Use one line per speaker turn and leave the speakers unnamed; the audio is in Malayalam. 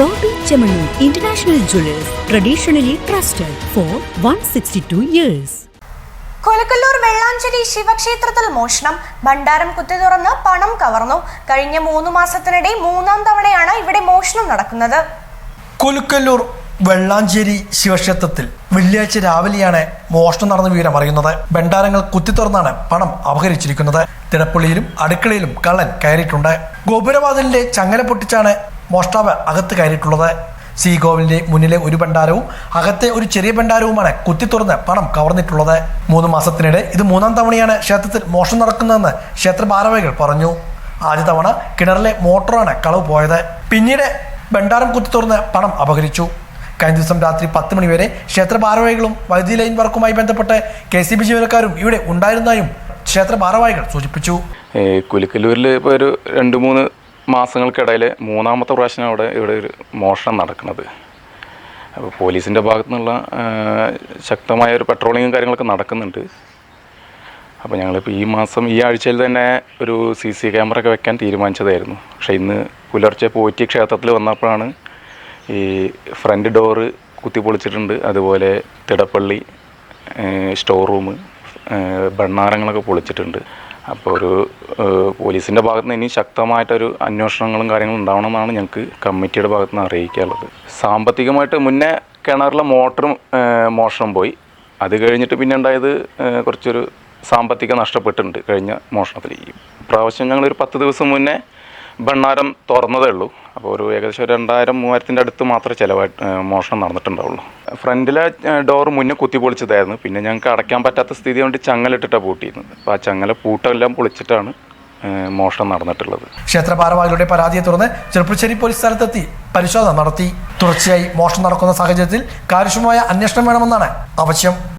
Bobby jewellers traditionally trusted for one sixty 162 years
Kolakkallur Vellanchery ശിവക്ഷേത്രത്തിൽ മോഷണം. ഭണ്ഡാരം കുത്തി തുറന്ന് പണം കവർന്നു. കഴിഞ്ഞ മൂന്ന് മാസത്തിനിടെ മൂന്നാം തവണയാണ് ഇവിടെ മോഷണം നടക്കുന്നത്.
കുലുക്കല്ലൂർ വെള്ളാഞ്ചേരി ശിവക്ഷേത്രത്തിൽ വെള്ളിയാഴ്ച രാവിലെയാണ് മോഷണം നടന്ന വിവരം അറിയുന്നത്. ഭണ്ഡാരങ്ങൾ കുത്തിത്തുറന്നാണ് പണം അപഹരിച്ചിരിക്കുന്നത്. തിടപ്പള്ളിയിലും അടുക്കളയിലും കള്ളൻ കയറിയിട്ടുണ്ട്. ഗോപുരവാതിലിന്റെ ചങ്ങല പൊട്ടിച്ചാണ് മോഷ്ടാവ് അകത്ത് കയറിയിട്ടുള്ളത്. സി ഗോവിലിന്റെ മുന്നിലെ ഒരു ഭണ്ഡാരവും അകത്തെ ഒരു ചെറിയ ഭണ്ഡാരവുമാണ് കുത്തി തുറന്ന് പണം കവർന്നിട്ടുള്ളത്. മൂന്ന് മാസത്തിനിടെ ഇത് മൂന്നാം തവണയാണ് ക്ഷേത്രത്തിൽ മോഷണം നടക്കുന്നതെന്ന് ക്ഷേത്ര ഭാരവാഹികൾ പറഞ്ഞു. ആദ്യ തവണ കിണറിലെ മോട്ടോറാണ് കളവ് പോയത്. പിന്നീട് ഭണ്ഡാരം കുത്തി തുറന്ന് പണം അപഹരിച്ചു. കഴിഞ്ഞ ദിവസം രാത്രി പത്ത് മണിവരെ ക്ഷേത്ര ഭാരവാഹികളും വൈദ്യുതി ലൈൻ വർക്കുമായി ബന്ധപ്പെട്ട് കെ സി ബി ജീവനക്കാരും ഇവിടെ ഉണ്ടായിരുന്നതായും ക്ഷേത്ര ഭാരവാഹികൾ സൂചിപ്പിച്ചു.
കുലിക്കല്ലൂരിൽ ഇപ്പോൾ ഒരു രണ്ട് മൂന്ന് മാസങ്ങൾക്കിടയിൽ മൂന്നാമത്തെ പ്രാവശ്യം അവിടെ ഇവിടെ ഒരു മോഷണം നടക്കുന്നത്. അപ്പോൾ പോലീസിന്റെ ഭാഗത്തു നിന്നുള്ള ശക്തമായ ഒരു പെട്രോളിങ്ങും കാര്യങ്ങളൊക്കെ നടക്കുന്നുണ്ട്. അപ്പോൾ ഞങ്ങളിപ്പോൾ ഈ മാസം ഈ ആഴ്ചയിൽ തന്നെ ഒരു സി സി ക്യാമറ ഒക്കെ വെക്കാൻ തീരുമാനിച്ചതായിരുന്നു. പക്ഷേ ഇന്ന് പുലർച്ചെ പോറ്റി ക്ഷേത്രത്തിൽ വന്നപ്പോഴാണ് ഈ ഫ്രണ്ട് ഡോറ് കുത്തിപ്പൊളിച്ചിട്ടുണ്ട്. അതുപോലെ തിടപ്പള്ളി സ്റ്റോർ റൂം ഭണ്ണാരങ്ങളൊക്കെ പൊളിച്ചിട്ടുണ്ട്. അപ്പോൾ ഒരു പോലീസിന്റെ ഭാഗത്ത് നിന്ന് ഇനി ശക്തമായിട്ടൊരു അന്വേഷണങ്ങളും കാര്യങ്ങളും ഉണ്ടാവണമെന്നാണ് ഞങ്ങൾക്ക് കമ്മിറ്റിയുടെ ഭാഗത്ത് നിന്ന് അറിയിക്കാനുള്ളത്. സാമ്പത്തികമായിട്ട് മുന്നേ കിണറിലെ മോട്ടറും മോഷണം പോയി. അത് കഴിഞ്ഞിട്ട് പിന്നെ ഉണ്ടായത് കുറച്ചൊരു സാമ്പത്തികം നഷ്ടപ്പെട്ടിട്ടുണ്ട് കഴിഞ്ഞ മോഷണത്തിൽ. പ്രാവശ്യം ഞങ്ങളൊരു പത്ത് ദിവസം മുന്നേ ഭണ്ണാരം തുറന്നതേ ഉള്ളൂ. അപ്പോൾ ഒരു ഏകദേശം രണ്ടായിരം മൂവായിരത്തിന്റെ അടുത്ത് മാത്രമേ ചിലവായിട്ട് മോഷണം നടന്നിട്ടുണ്ടാവുള്ളൂ. ഫ്രണ്ടിലെ ഡോർ മുന്നേ കുത്തി പൊളിച്ചതായിരുന്നു. പിന്നെ ഞങ്ങൾക്ക് അടയ്ക്കാൻ പറ്റാത്ത സ്ഥിതി കൊണ്ട് ചങ്ങലിട്ടിട്ടാണ് പൂട്ടിയിരുന്നത്. അപ്പോൾ ആ ചങ്ങല പൂട്ടെല്ലാം പൊളിച്ചിട്ടാണ് മോഷണം നടന്നിട്ടുള്ളത്.
ക്ഷേത്ര പരാതിയെ തുടർന്ന് ചെറുപ്പശ്ശേരി പോലീസ് സ്ഥലത്തെത്തി പരിശോധന നടത്തി. തുടർച്ചയായി മോഷണം നടക്കുന്ന സാഹചര്യത്തിൽ കാര്യക്ഷമമായ അന്വേഷണം വേണമെന്നാണ് ആവശ്യം.